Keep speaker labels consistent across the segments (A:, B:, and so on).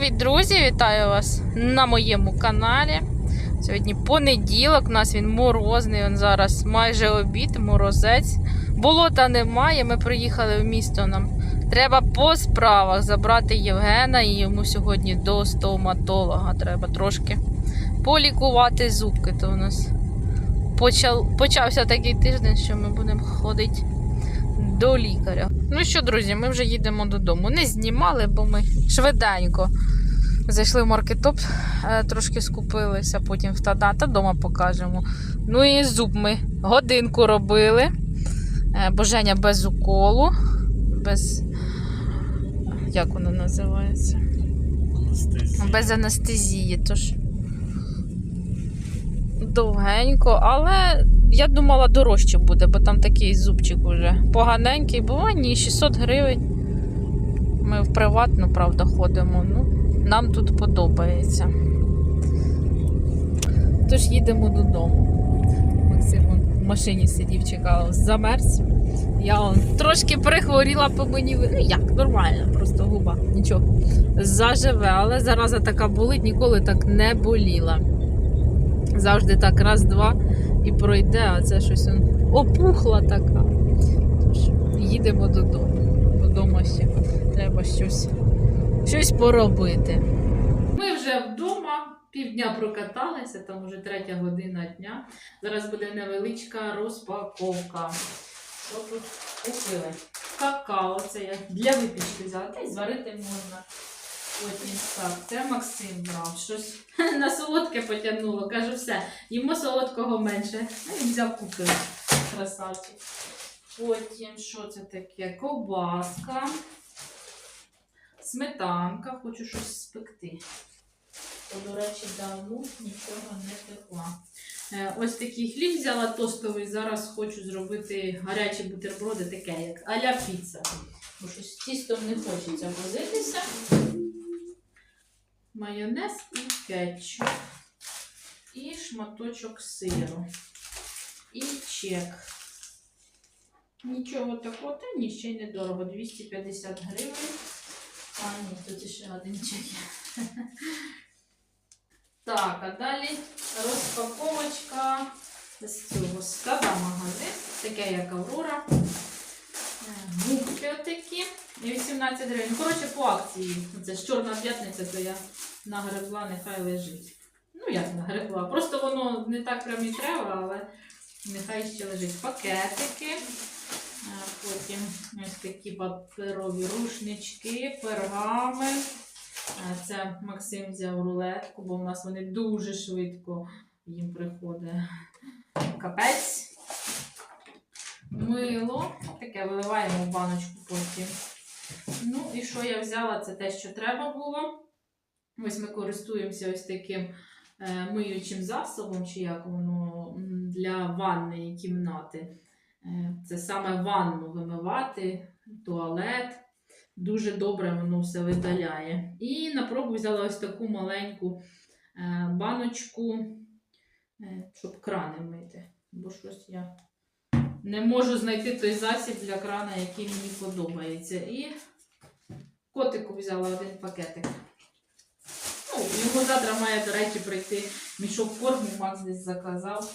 A: Привіт, друзі! Вітаю вас на моєму каналі. Сьогодні понеділок, у нас він морозний, він зараз майже обід, морозець. Болота немає, ми приїхали в місто. Нам треба по справах забрати Євгена і йому сьогодні до стоматолога. Треба трошки полікувати зубки. То у нас почав, почався такий тиждень, що ми будемо ходити до лікаря. Ну що, друзі, ми вже їдемо додому. Не знімали, бо ми швиденько зайшли в маркетоп, е, трошки скупилися, потім в Тада, та дома покажемо. Ну і зуб ми годинку робили. Е, Бо Женя без уколу, без. Як воно називається? Без анестезії. Тож довгенько, але я думала дорожче буде, бо там такий зубчик уже поганенький, бо а, ні, 600 гривень. Ми в приватну, правда, ходимо. Ну, нам тут подобається. Тож їдемо додому. Максим в машині сидів, чекав, замерз. Я он, трошки прихворіла по мені. Ну як, нормально, просто губа, нічого. Заживе, але зараза така болить, ніколи так не боліла. Завжди так раз-два і пройде, а це щось опухла така. Тож їдемо додому. Додому ще треба щось, щось поробити. Ми вже вдома, півдня прокаталися, там вже третя година дня. Зараз буде невеличка розпаковка. Що тут купили? Какао, це я для випічки взяла, та й зварити можна. Потім так, це Максим брав. Щось на солодке потягнуло. Кажу, все, йому солодкого менше. Ну, він взяв купив. Красавчик. Потім, що це таке? Ковбаска, сметанка, хочу щось спекти. До речі, давно нічого не пекла. Е, Ось такий хліб взяла тостовий. Зараз хочу зробити гарячі бутерброди, таке, як а-ля піца. Бо щось тістом не хочеться возитися. Майонез і кетчуп. І шматочок сиру. І чек. Нічого такого, та ні, ще й недорого. 250 гривень. А, ні, тут ще один чек. Так, а далі розпаковочка з цього скада магазин, таке як Аврора. Губки отакі. І 18 гривень. Коротше, по акції. Це ж чорна п'ятниця, то я нагребла, нехай лежить. Ну, як нагребла. Просто воно не так прям і треба, але нехай ще лежить. Пакетики. Потім ось такі паперові рушнички, пергамент. Це Максим взяв рулетку, бо в нас вони дуже швидко їм приходить капець. Мило. Таке виливаємо в баночку потім. Ну і що я взяла? Це те, що треба було. Ось ми користуємося ось таким е, миючим засобом, чи як воно для ванної кімнати. Е, Це саме ванну вимивати, туалет. Дуже добре воно все видаляє. І на пробу взяла ось таку маленьку е, баночку, щоб крани мити. Бо щось я не можу знайти той засіб для крана, який мені подобається. І котику взяла один пакетик. Ну, йому завтра має, до речі, прийти мішок корму, Макс десь заказав.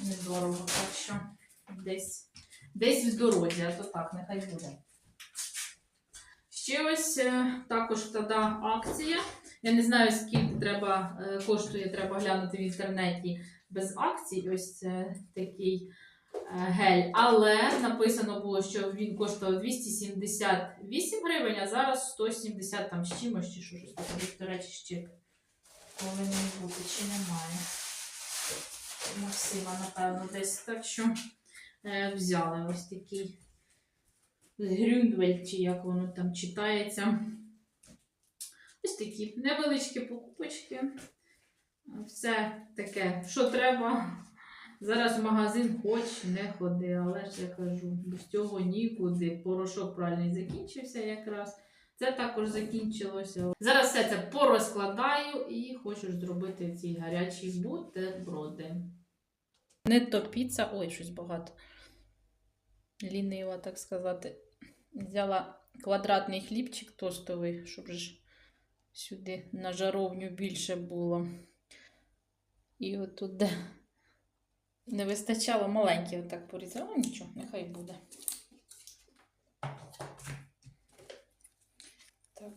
A: Недорого, так що десь, десь в дорозі, а то так, нехай буде. Ще ось е, також тоді акція. Я не знаю, скільки треба, е, коштує, треба глянути в інтернеті без акцій. Ось е, такий гель. Але написано було, що він коштував 278 гривень, а зараз 170 там з чимось, чи що щось. До речі, ще повинен бути, чи немає. Максима, напевно, десь так що е, взяли ось такий. Грюндвель, чи як воно там читається. Ось такі невеличкі покупочки. Все таке, що треба. Зараз в магазин хоч не ходи, але ж я кажу, без цього нікуди. Порошок правильний закінчився якраз. Це також закінчилося. Зараз все це порозкладаю і хочу зробити ці гарячі бутерброди. Не то піца, ой, щось багато. Лінива, так сказати. Взяла квадратний хлібчик тостовий, щоб ж сюди на жаровню більше було. І отут, де не вистачало маленький, отак порізала. Нічого, нехай буде. Так.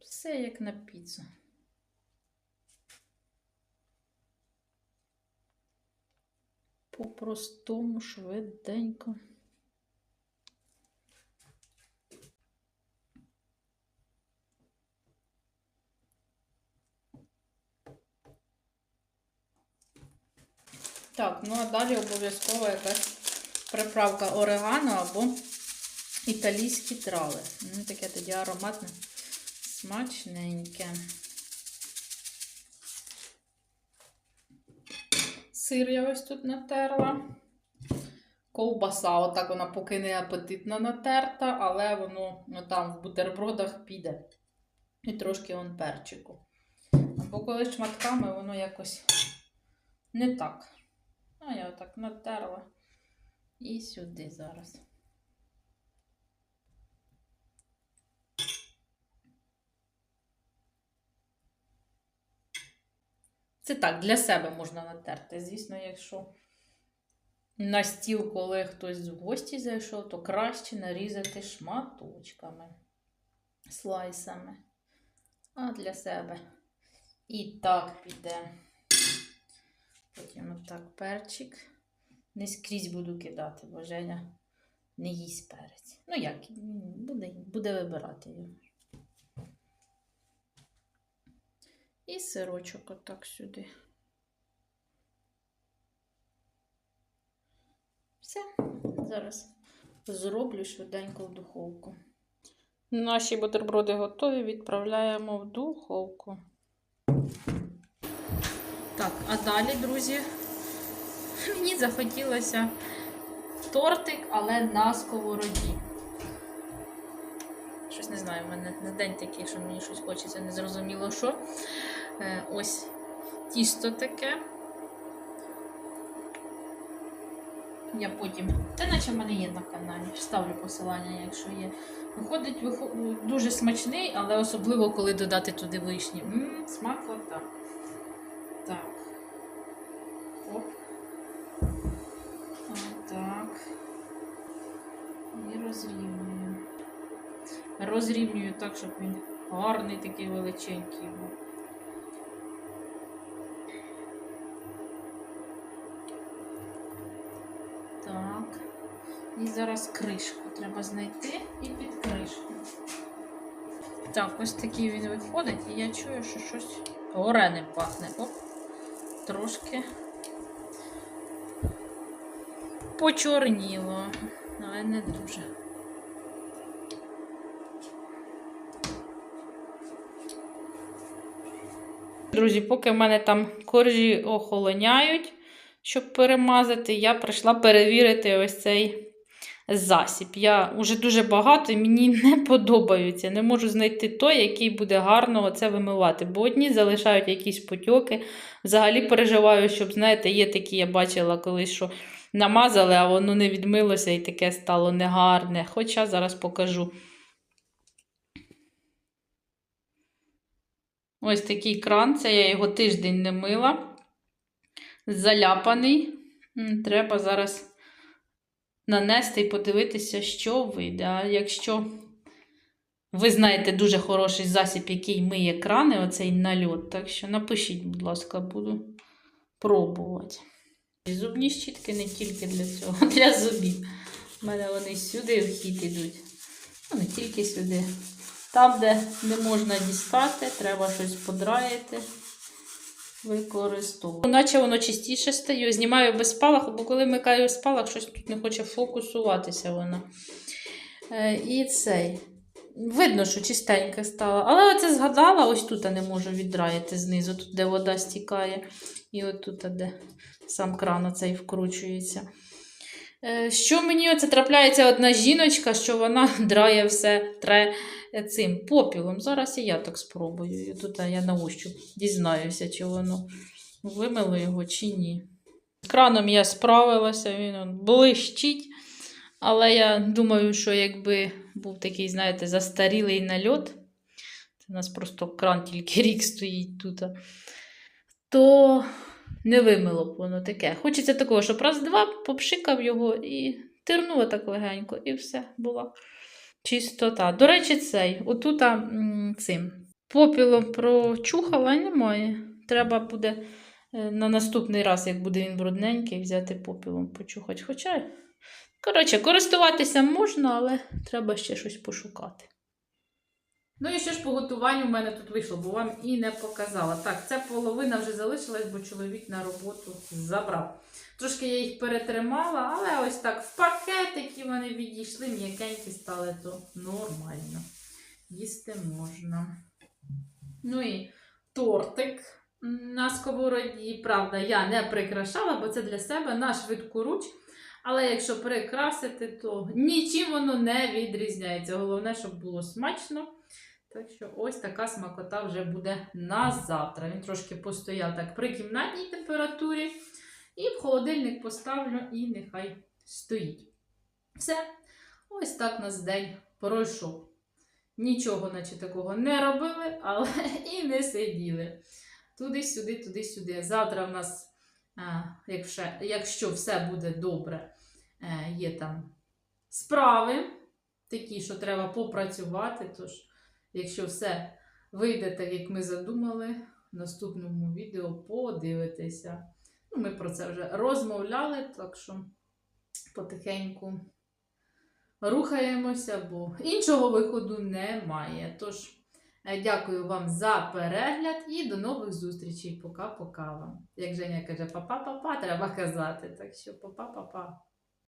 A: Все як на піцу. По-простому, швиденько. Так, ну а далі обов'язково якась приправка орегано або італійські трави. Ну, таке тоді ароматне, смачненьке. Сир я ось тут натерла. Ковбаса, отак вона поки не апетитна натерта, але воно ну, там в бутербродах піде. І трошки он перчику. Або коли шматками воно якось не так. А я отак натерла. І сюди зараз. Це так, для себе можна натерти. Звісно, якщо на стіл, коли хтось в гості зайшов, то краще нарізати шматочками, слайсами. А для себе і так піде. Потім отак перчик. Не скрізь буду кидати, бо Женя не їсть перець. Ну як, буде, буде вибирати його. І сирочок отак сюди. Все, зараз зроблю швиденько в духовку. Наші бутерброди готові, відправляємо в духовку. Так, а далі, друзі, мені захотілося тортик, але на сковороді. Щось не знаю, в мене на день такий, що мені щось хочеться, незрозуміло що. Е, ось тісто таке. Я потім. Це наче в мене є на каналі. Ставлю посилання, якщо є. Виходить, виход... дуже смачний, але особливо, коли додати туди вишні. Ммм, смакота. Так. Оп. Отак. І розрівнюю. Розрівнюю так, щоб він гарний такий величенький був. Так. І зараз кришку треба знайти і під кришку. Так, ось такий він виходить, і я чую, що щось гореним пахне. Оп, трошки почорніло, але не дуже. Друзі, поки в мене там коржі охолоняють, щоб перемазати, я прийшла перевірити ось цей засіб. Я вже дуже багато і мені не подобаються. Не можу знайти той, який буде гарно це вимивати. Бо одні залишають якісь потьоки. Взагалі переживаю, щоб, знаєте, є такі, я бачила колись, що намазали, а воно не відмилося і таке стало негарне. Хоча зараз покажу. Ось такий кран, це я його тиждень не мила. Заляпаний. Треба зараз нанести і подивитися, що вийде. А якщо ви знаєте дуже хороший засіб, який миє крани, оцей нальот, так що напишіть, будь ласка, буду пробувати. Зубні щітки не тільки для цього, для зубів. У мене вони сюди в хід ідуть. Ну, не тільки сюди. Там, де не можна дістати, треба щось подраїти, використовувати. Наче воно чистіше стає. Знімаю без спалаху, бо коли вмикаю спалах, щось тут не хоче фокусуватися воно. Е, і цей. Видно, що чистеньке стало. Але оце згадала, ось тут я не можу віддраїти знизу, тут, де вода стікає. І от тут, де сам кран оцей вкручується. Е, Що мені оце трапляється одна жіночка, що вона драє все тре цим попілом. Зараз і я так спробую. І тут я на ощуп дізнаюся, чи воно вимило його, чи ні. Краном я справилася, він блищить. Але я думаю, що якби був такий, знаєте, застарілий нальот. Це у нас просто кран тільки рік стоїть тут. То не вимило б воно таке. Хочеться такого, щоб раз-два попшикав його і тирнуло так легенько, і все була чистота. До речі, цей, отута цим попілом прочухала немає. Треба буде е, на наступний раз, як буде він брудненький, взяти попілом почухати. Хоча, коротше, користуватися можна, але треба ще щось пошукати. Ну і що ж по готуванню в мене тут вийшло, бо вам і не показала. Так, ця половина вже залишилась, бо чоловік на роботу забрав. Трошки я їх перетримала, але ось так в пакетики вони відійшли, м'якенькі стали, то нормально. Їсти можна. Ну і тортик на сковороді. Правда, я не прикрашала, бо це для себе на швидкоруч. Але якщо прикрасити, то нічим воно не відрізняється. Головне, щоб було смачно. Так що ось така смакота вже буде на завтра. Він трошки постояв так при кімнатній температурі. І в холодильник поставлю і нехай стоїть. Все. Ось так нас день пройшов. Нічого, наче такого не робили, але і не сиділи. Туди-сюди, туди-сюди. Завтра в нас, якщо, якщо все буде добре, е, є там справи, такі, що треба попрацювати. Тож, якщо все вийде так, як ми задумали, в наступному відео подивитеся. Ну, ми про це вже розмовляли, так що потихеньку рухаємося, бо іншого виходу немає. Тож, е, дякую вам за перегляд і до нових зустрічей. Пока-пока вам. Як Женя каже, папа-папа, треба казати. Так що папа-папа.